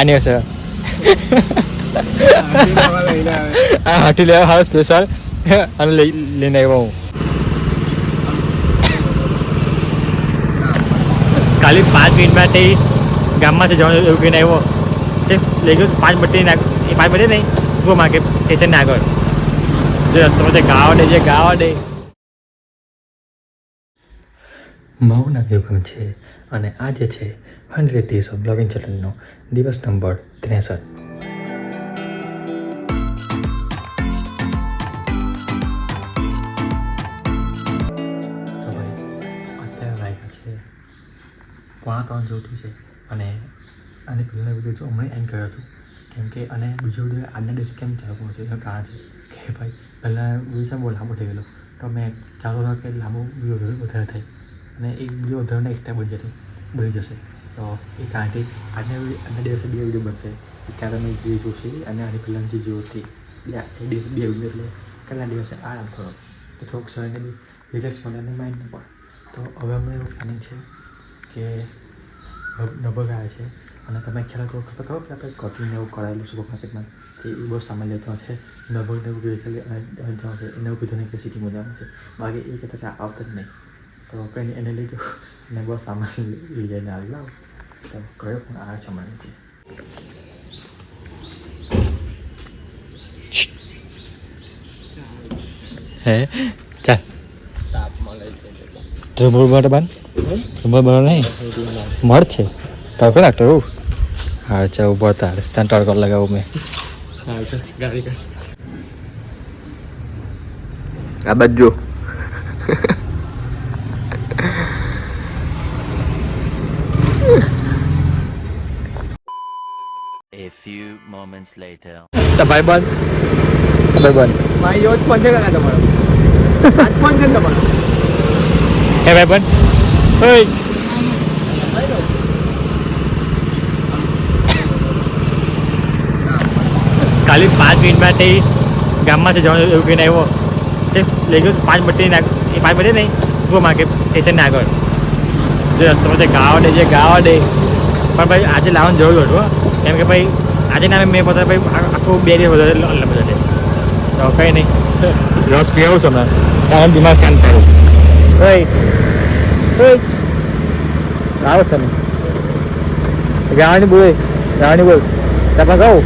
આની છે. આ હાથી લેવા હાલ સ્પેશિયલ અને લઈ લઈને આવ્યો હું. ખાલી પાંચ મિનિટમાં તે ગામમાંથી જવાનું એવું કહીને આવ્યો. સિક્સ લઈ ગયો પાંચ મટી ના એ પાંચ બટી નહીં સુપર માર્કેટ સ્ટેશન આગળ. જે રસ્તો છે ગાવા દે જે ગાવા દે મારું નામ છે અને આજે છે હંડ્રેડ ડેઝ ઓફ બ્લોગિંગ ચેનલનો દિવસ નંબર ત્રેસઠ પોણા ત્રણ જેવું છે. અને આની પહેલાં વીડિયો જો હમણાં એન્ડ કર્યો હતો, કેમ કે અને બીજો વીડિયો આજના દિવસે કેમ ચાલુ છે, એનું કારણ છે કે ભાઈ, પહેલાં વીડિયો બહુ લાંબો થઈ ગયેલો. તો મેં ચાલુ કે લાંબો વીડિયો વધારે થાય. અને એક વીડિયો વધારે એક્સ્ટ્રા બની જશે બની જશે. તો એ કારણથી આને આના દિવસે બે વીડિયો બનશે એક મેં તમે જે જોશે અને આની પહેલાં જે જોયો તે બે એ દિવસે બે વીડિયો એટલે કાલના દિવસે આરામ કરો તો થોડુંક શરીરને બી રિલેક્સ મળે અને માઇન્ડને પણ તો હવે અમે એવું પ્લાનિંગ છે કે નભગ આવે છે અને તમે ખ્યાલ કરો ખબર ખબર કે આપણે કોફીને એવું કરાયેલું સુપર માર્કેટમાં કે એ બહુ સામાન્ય લેતો છે નભગને એવું કીધું જાઉં છે એને એવું કીધું નહીં કે સિટીમાં જવાનું છે બાકી એ કહેતા કે આવતા જ નહીં તો કંઈ એને લીધું અને બહુ સામાન લઈ આવી લાવ તો કયો પણ આ છે મને છે હે ચાલ ટ્રબલ બટ બન ટ્રબલ બટ નહીં મળ છે ટોકે લાગતો એવું હા અચ્છા ઊભો તારે ત્યાં ટોડકો લગાવું મેં આ બાજુ A few moments later. તો ભાઈ બંધ. ભાઈ બંધ. મારી જોત ફોન છે કાકા તમારો? આજ ફોન છે તમારો? હે ભાઈ બંધ. ઓય. ખાલી પાંચ મિનિટમાં તે ગામમાંથી જવાનું એવું કહીને આવ્યો. સિક્સ લઈ ગયો પાંચ નાખ એ પાંચ બટ્ટી નહીં સુપર માર્કેટ સ્ટેશનને આગળ. જે રસ્તામાં જે ગાવા દે જે ગાવા દે. પણ ભાઈ આજે લાવવાનું જરૂર હતું કેમ કે ભાઈ આજે ના મેં પોતા ભાઈ આખું બે દિવસ વધારે લંબો જશે. તો કંઈ નહીં. રસ પીવું છું હમણાં. કારણ દિમાગ શાંત થયું. આવો તમે. રાણી બોલ રાણી બોલ. તાપા કહું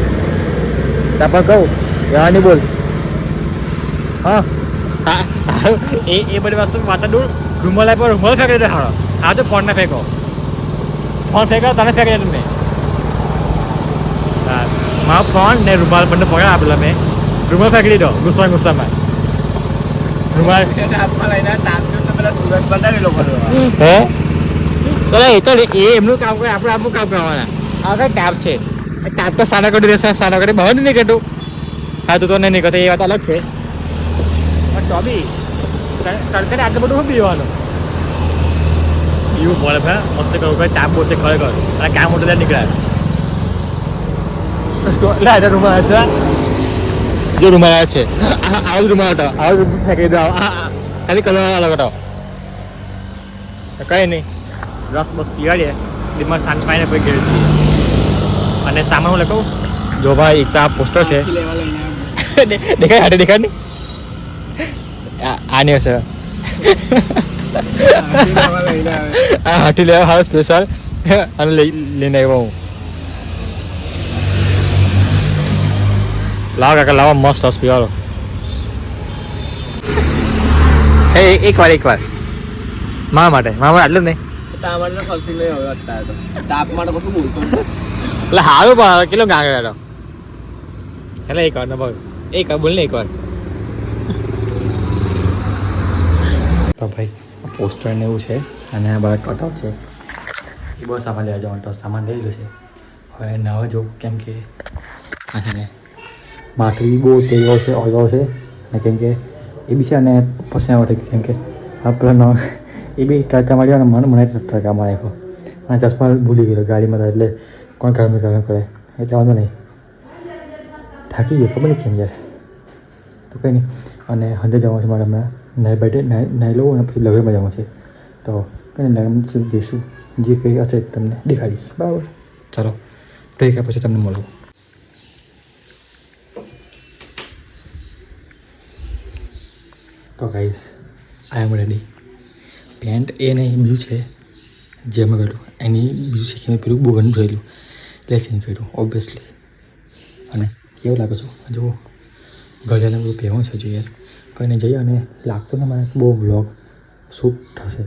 તાપા કહું રાણી બોલ. હા. એ એ બધી વસ્તુ માતા દૂર રૂમલ આપ્યો રૂમલ ફેંકી દે હારો. આ તો ફોન ના ફેંકો. ફોન ફેંકો તને ફેંકી દે હા મારો ફોન ને રૂમાલ બંને પકડ આપેલા મેં. રૂમાલ ફેંકી દો ગુસ્સા ગુસ્સામાં. રૂમાલ હે સર એ તો એ એમનું કામ કરે આપણે આપણું કામ કરવાના. આ કઈ ટાપ છે? ટાપ તો સાના કરી દેશે સાના કરી બહાર નહીં નીકળતું હા તો તો નહીં નીકળતો એ વાત અલગ છે. પણ તો બી તડકે આટલું બધું શું પીવાનું? પીવું પડે ભાઈ મસ્ત કરવું ભાઈ ટાપ છે ખરેખર. અને કામ મોટું ત્યાં નીકળાય. લે આ રૂમાલ છે જો રૂમાલ આવે છે આવો જ રૂમાલ હતો આવો જ ફેંકી દો આ- આ- ખાલી કલર અલગ હતો કઈ નહીં રસ બસ પીવાડીએ દિમાગ શાંત પાઈને કોઈ ઘેર જઈએ અને સામે હું લખું જો ભાઈ એક તો આ પોસ્ટર છે દેખાય હાટે દેખાય ને આની લઈને આ હાથી લેવા હાલ સ્પેશિયલ અને લઈ લઈને આવ્યો હું લાવો કાકા, લાવો, મસ્ત રસ પીવાડો એ, એક વાર એક વાર. મા માટે મા માટે આટલું નહીં તામાને ખસી નહીં. હવે અત્યારે તો એટલે સારું પણ કેટલો ગાંગડે એટલે એક વાર નભાવ એક વાર, બોલ ને એક તો ભાઈ પોસ્ટર ને એવું છે, અને આ બધા કટઆઉટ છે. એ બહુ સામાન લેવા જવાનું તો સામાન લઈ જશે હવે નવા જવું કેમ કે ને માથું બહુ તેવો છે ઓલો છે. અને કેમ કે એ બી છે અને પસંદ માટે કેમ કે આ પેલા નવા એ બી ટરકા માર્યો અને મને મને ટરકા માર્યો અને ચશ્મા ભૂલી ગયો ગાડીમાં તો એટલે કોણ કામ કામ કરે. એટલે વાંધો નહીં. થાકી ગયો, ખબર નહીં કેમ યાર. તો કંઈ નહીં. અને હંદે જવાનું છે મારે હમણાં. નાહી બેઠે, નાહી લઉં અને પછી લગ્નમાં જવાનું છે. તો કંઈ નહીં જઈશું. જે કંઈ હશે તમને દેખાડીશ. બરાબર? ચાલો. ઠીક છે પછી તમને મળું. ગાઈઝ આઈ એમ રેડી પેન્ટ એ નહીં બીજું છે જે અમે કર્યું. એની બીજું છે કે મેં પેલું બોન જોયેલું એટલે ચેન્જ કર્યું ઓબ્વિયસલી અને કેવું લાગે છું? જુઓ ઘડિયાળને બધું પહેવું છે જોઈએ કોઈને જઈએ અને લાગતું ને મને બહુ વ્લોગ શૂટ થશે.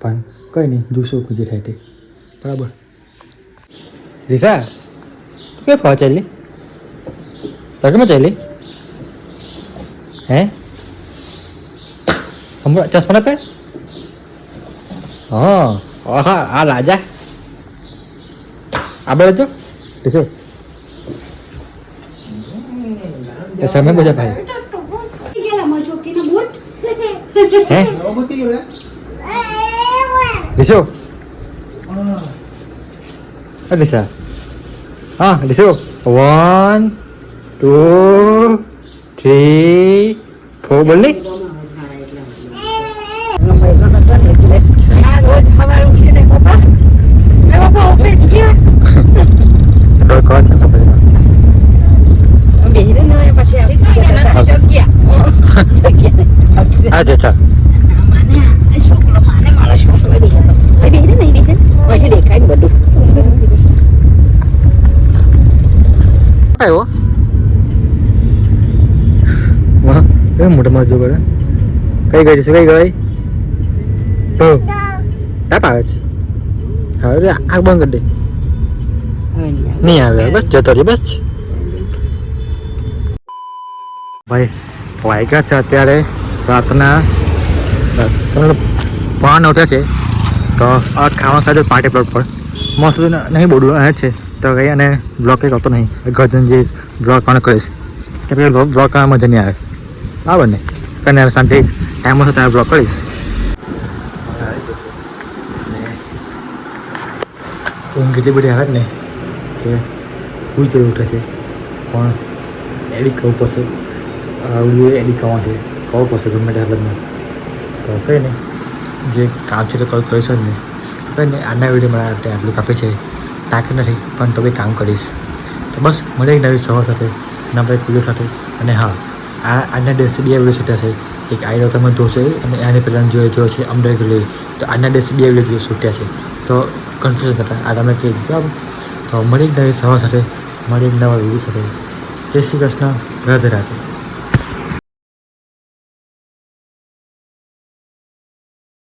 પણ કંઈ નહીં, જોશું જે થાય તે બરાબર. રીસા, તું કે ફવા ચાલી તરકમાં ચાલી હે? kamu nak cas mana oh. Oh ada aja. Apa besok. Disu SMA gue jatuh eh? Disu ah ah disu one two three four. કઈ ગઈ છે? કઈ ગઈ તો ટાપ આવે છે. હવે આગ બંધ કરી દે. નહીં આવે બસ જતો રહી બસ. ભાઈ વાયકા છે અત્યારે રાતના. પાન પોણા છે. તો આ ખાવા ખાધું પાર્ટી પ્લોટ પર. મસ્ત નહીં બોલું અહીં છે. તો ગઈ અને બ્લોક કંઈ કરતો નહીં. ગજન જે બ્લોક પણ કરીશ કે બ્લોક કરવા મજા નહીં આવે. બરાબર ને? કને હવે શાંતિ. ટાઈમ હશે ત્યારે બ્લોક કરીશ ઊંઘ કેટલી બધી આવે ને કે કોઈ જરૂર ઉઠે છે પણ એડિટ કરવું પડશે આવડું એડિટ કરવો છે કહું પડશે ગમે તે હાલતમાં તો કંઈ નહીં જે કામ છે તો કરી કરીશ જ નહીં કંઈ નહીં આજના વીડિયો મારા આટલું કાપે છે ટાંકી નથી પણ તો બી કામ કરીશ તો બસ મળે નવી સવાર સાથે નવા વીડિયો સાથે અને હા આ આજના દિવસે બે વીડિયો છૂટ્યા છે એક આઈડિયો તમે જોશે અને આની પહેલાં જોઈએ જોયો છે અમદાવાદ ગયેલી તો આજના દિવસે બે વીડિયો છૂટ્યા છે. તો કન્ફ્યુઝન હતા આ તમે કહી બરાબર? તો મળી એક નવી સવાર સાથે મળી એક નવા વીડિયો સાથે. જય શ્રી કૃષ્ણ. રાધે રાધે.